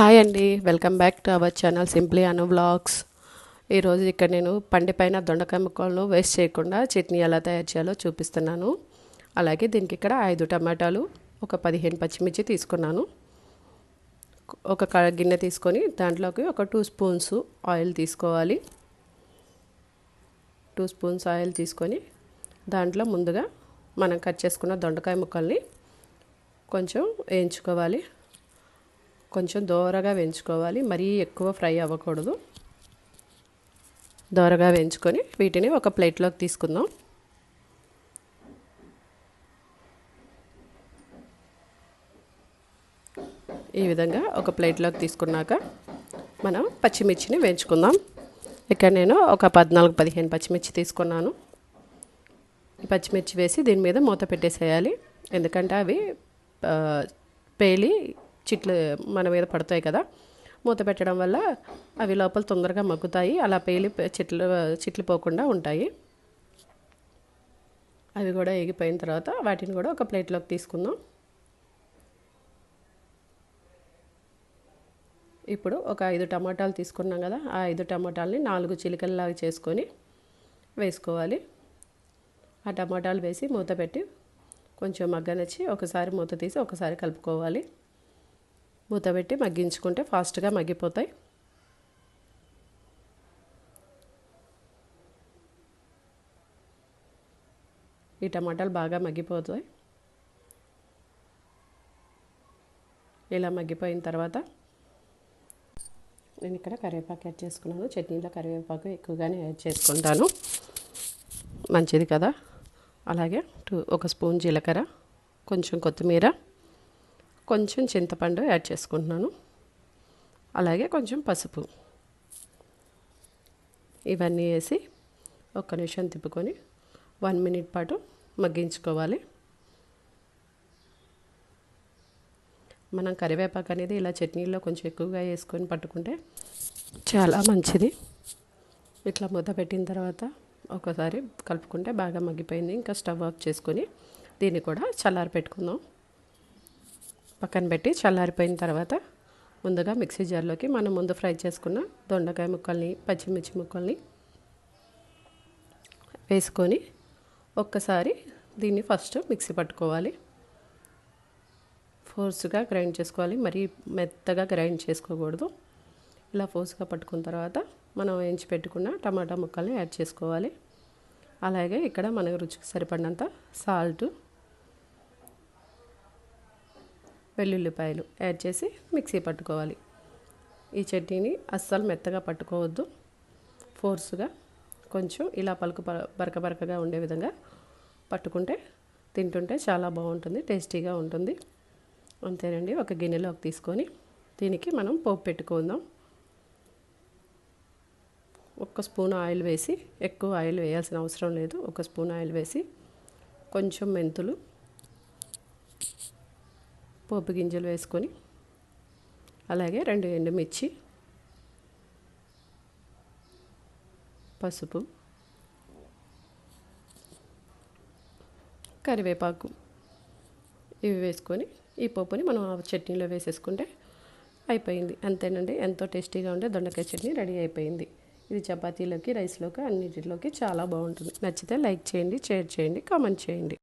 Hi అండి. Welcome back to our channel simply Anu vlogs. ఈరోజు ఇక్కడ నేను పండిపైన దొండకాయ ముక్కలను వేస్ట్ చేయకుండా చట్నీ ఎలా తయారు చేయాలో చూపిస్తున్నాను. అలాగే దీనికి ఇక్కడ ఐదు టమాటాలు ఒక పదిహేను పచ్చిమిర్చి తీసుకున్నాను. ఒక క- గిన్నె తీసుకొని దాంట్లోకి ఒక టూ స్పూన్స్ ఆయిల్ తీసుకోవాలి. టూ స్పూన్స్ ఆయిల్ తీసుకొని దాంట్లో ముందుగా మనం కట్ చేసుకున్న దొండకాయ ముక్కల్ని కొంచెం వేయించుకోవాలి. కొంచెం దోరగా వేయించుకోవాలి. మరీ ఎక్కువ ఫ్రై అవ్వకూడదు. దోరగా వేయించుకొని వీటిని ఒక ప్లేట్లోకి తీసుకుందాం. ఈ విధంగా ఒక ప్లేట్లోకి తీసుకున్నాక మనం పచ్చిమిర్చిని వేయించుకుందాం. ఇక్కడ నేను ఒక పద్నాలుగు పదిహేను పచ్చిమిర్చి తీసుకున్నాను. ఈ పచ్చిమిర్చి వేసి దీని మీద మూత పెట్టేసేయాలి. ఎందుకంటే అవి పేలి చిట్లు మన మీద పడతాయి కదా. మూత పెట్టడం వల్ల అవి లోపల తొందరగా మగ్గుతాయి. అలా పేలి చిట్లు చెట్లు పోకుండా ఉంటాయి. అవి కూడా ఎగిపోయిన తర్వాత వాటిని కూడా ఒక ప్లేట్లోకి తీసుకుందాం. ఇప్పుడు ఒక ఐదు టమాటాలు తీసుకున్నాం కదా. ఆ ఐదు టమాటాలని నాలుగు చిలికల్లాగా చేసుకొని వేసుకోవాలి. ఆ టమాటాలు వేసి మూత పెట్టి కొంచెం మగ్గనిచ్చి ఒకసారి మూత తీసి ఒకసారి కలుపుకోవాలి. మూత పెట్టి మగ్గించుకుంటే ఫాస్ట్గా మగ్గిపోతాయి. ఈ టమాటాలు బాగా మగ్గిపోతాయి. ఇలా మగ్గిపోయిన తర్వాత నేను ఇక్కడ కరివేపాకు యాడ్ చేసుకున్నాను. చట్నీలో కరివేపాకు ఎక్కువగానే యాడ్ చేసుకుంటాను. మంచిది కదా? అలాగే టూ ఒక స్పూన్ జీలకర్ర కొంచెం కొత్తిమీర కొంచెం చింతపండు యాడ్ చేసుకుంటున్నాను. అలాగే కొంచెం పసుపు. ఇవన్నీ వేసి ఒక్క నిమిషం తిప్పుకొని వన్ మినిట్ పాటు మగ్గించుకోవాలి. మనం కరివేపాకు అనేది ఇలా చట్నీలో కొంచెం ఎక్కువగా వేసుకొని పట్టుకుంటే చాలా మంచిది. ఇట్లా మూత పెట్టిన తర్వాత ఒకసారి కలుపుకుంటే బాగా మగ్గిపోయింది. ఇంకా స్టవ్ ఆఫ్ చేసుకొని దీన్ని కూడా చల్లారి పెట్టుకుందాం పక్కన పెట్టి చల్లారిపోయిన తర్వాత ముందుగా మిక్సీ జార్లోకి మనం ముందు ఫ్రై చేసుకున్న దొండకాయ ముక్కల్ని పచ్చిమిర్చి ముక్కల్ని వేసుకొని ఒక్కసారి దీన్ని ఫస్ట్ మిక్సీ పట్టుకోవాలి. ఫోర్స్గా గ్రైండ్ చేసుకోవాలి. మరీ మెత్తగా గ్రైండ్ చేసుకోకూడదు. ఇలా ఫోర్స్గా పట్టుకున్న తర్వాత మనం వేయించి పెట్టుకున్న టమాటా ముక్కల్ని యాడ్ చేసుకోవాలి. అలాగే ఇక్కడ మనకు రుచికి సరిపడినంత సాల్ట్ వెల్లుల్లిపాయలు యాడ్ చేసి మిక్సీ పట్టుకోవాలి. ఈ చట్నీని అస్సలు మెత్తగా పట్టుకోవద్దు. ఫోర్స్గా కొంచెం ఇలా పలుకు బరక బరకగా ఉండే విధంగా పట్టుకుంటే తింటుంటే చాలా బాగుంటుంది టేస్టీగా ఉంటుంది. అంతేనండి ఒక గిన్నెలోకి తీసుకొని దీనికి మనం పోపు పెట్టుకుందాం. ఒక్క స్పూన్ ఆయిల్ వేసి ఎక్కువ ఆయిల్ వేయాల్సిన అవసరం లేదు. ఒక స్పూన్ ఆయిల్ వేసి కొంచెం మెంతులు పోపు గింజలు వేసుకొని అలాగే రెండు ఎండుమిర్చి పసుపు కరివేపాకు ఇవి వేసుకొని ఈ పోపుని మనం ఆ చట్నీలో వేసేసుకుంటే అయిపోయింది. అంతేనండి. ఎంతో టేస్టీగా ఉండే దొండకాయ చట్నీ రెడీ అయిపోయింది. ఇది చపాతీలోకి రైస్లోకి అన్నిటిలోకి చాలా బాగుంటుంది. నచ్చితే లైక్ చేయండి షేర్ చేయండి కామెంట్ చేయండి.